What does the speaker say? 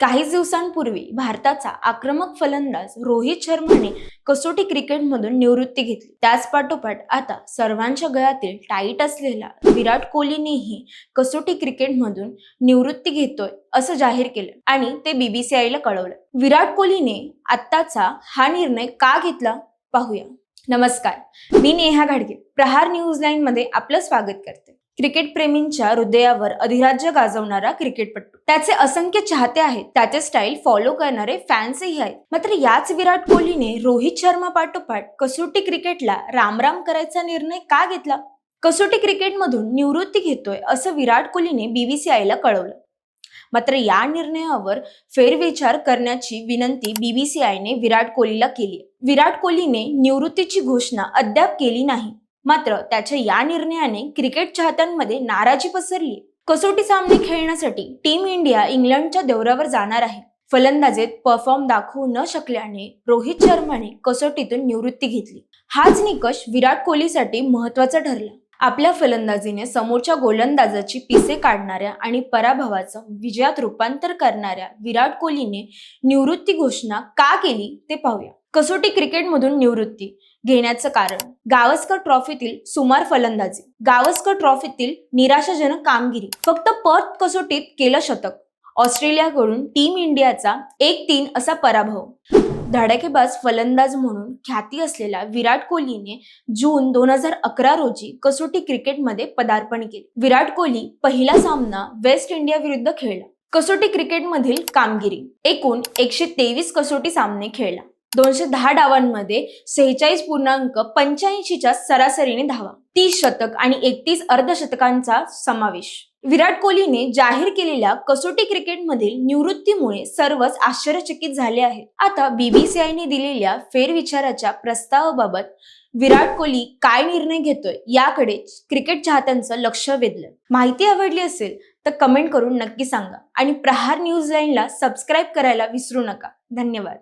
काहीच दिवसांपूर्वी भारताचा आक्रमक फलंदाज रोहित शर्माने कसोटी क्रिकेटमधून निवृत्ती घेतली. त्याच पाठोपाठ आता सर्वांच्या गळ्यातील टाईट असलेला विराट कोहलीनेही कसोटी क्रिकेटमधून निवृत्ती घेतोय असं जाहीर केलं आणि ते बीबीसीआयला कळवलं. विराट कोहलीने आत्ताचा हा निर्णय का घेतला? पाहूया. नमस्कार. मी नेहा घाडगे. प्रहार न्यूज लाईन मध्ये आपलं स्वागत करते. क्रिकेट प्रेमींच्या हृदयावर अधिराज्य गाजवणारा क्रिकेटपटू. त्याचे असंख्य चाहते आहेत. त्याचे स्टाईल फॉलो करणारे फॅन्सही आहेत. मात्र याच विराट कोहलीने रोहित शर्मा पाठोपाठ कसोटी क्रिकेटला रामराम करायचा निर्णय का घेतला? कसोटी क्रिकेटमधून निवृत्ती घेतोय असं विराट कोहलीने बीबीसीआयला कळवलं. मात्र या निर्णयावर फेरविचार करण्याची विनंती बीबीसीआयने विराट कोहलीला केली विराट कोहलीने निवृत्तीची घोषणा अद्याप केली नाही. मात्र त्याच्या या निर्णयाने क्रिकेट चाहत्यांमध्ये नाराजी पसरली. कसोटी सामने खेळण्यासाठी टीम इंडिया इंग्लंडच्या दौऱ्यावर जाणार आहे. फलंदाजीत परफॉर्म दाखवू न शकल्याने रोहित शर्माने कसोटीतून निवृत्ती घेतली. हाच निकष विराट कोहलीसाठी महत्त्वाचा ठरला. आपल्या फलंदाजीने समोरच्या गोलंदाजाची पिसे काढणाऱ्या आणि पराभवाचं विजयात रूपांतर करणाऱ्या विराट कोहलीने निवृत्ती घोषणा का केली ते पाहूया. कसोटी क्रिकेटमधून निवृत्ती. घेण्याचं कारण गावस्कर ट्रॉफीतील सुमार फलंदाजी. गावस्कर ट्रॉफीतील निराशाजनक कामगिरी. फक्त पर्थ कसोटीत केलं शतक. ऑस्ट्रेलियाकडून टीम इंडियाचा एक तीन असा पराभव. धडाकेबाज फलंदाज म्हणून ख्याती असलेल्या विराट कोहलीने जून दोन हजार अकरा रोजी कसोटी क्रिकेटमध्ये पदार्पण केले. विराट कोहली पहिला सामना वेस्ट इंडिया विरुद्ध खेळला. कसोटी क्रिकेटमधील कामगिरी. एकूण एकशे तेवीस कसोटी सामने खेळला. दोनशे दहा डावांमध्ये सेहेचाळीस पूर्णांक पंच्याऐंशीच्या सरासरीने धावा. तीस शतक आणि एकतीस अर्धशतकांचा समावेश. विराट कोहलीने जाहीर केलेल्या कसोटी क्रिकेटमधील निवृत्तीमुळे सर्वच आश्चर्यचकित झाले आहेत. आता बीबीसीआयने दिलेल्या फेरविचाराच्या प्रस्तावाबाबत विराट कोहली काय निर्णय घेतोय याकडे क्रिकेट चाहत्यांचं लक्ष वेधलं माहिती आवडली असेल तर कमेंट करून नक्की सांगा आणि प्रहार न्यूज लाईनला सबस्क्राईब करायला विसरू नका. धन्यवाद.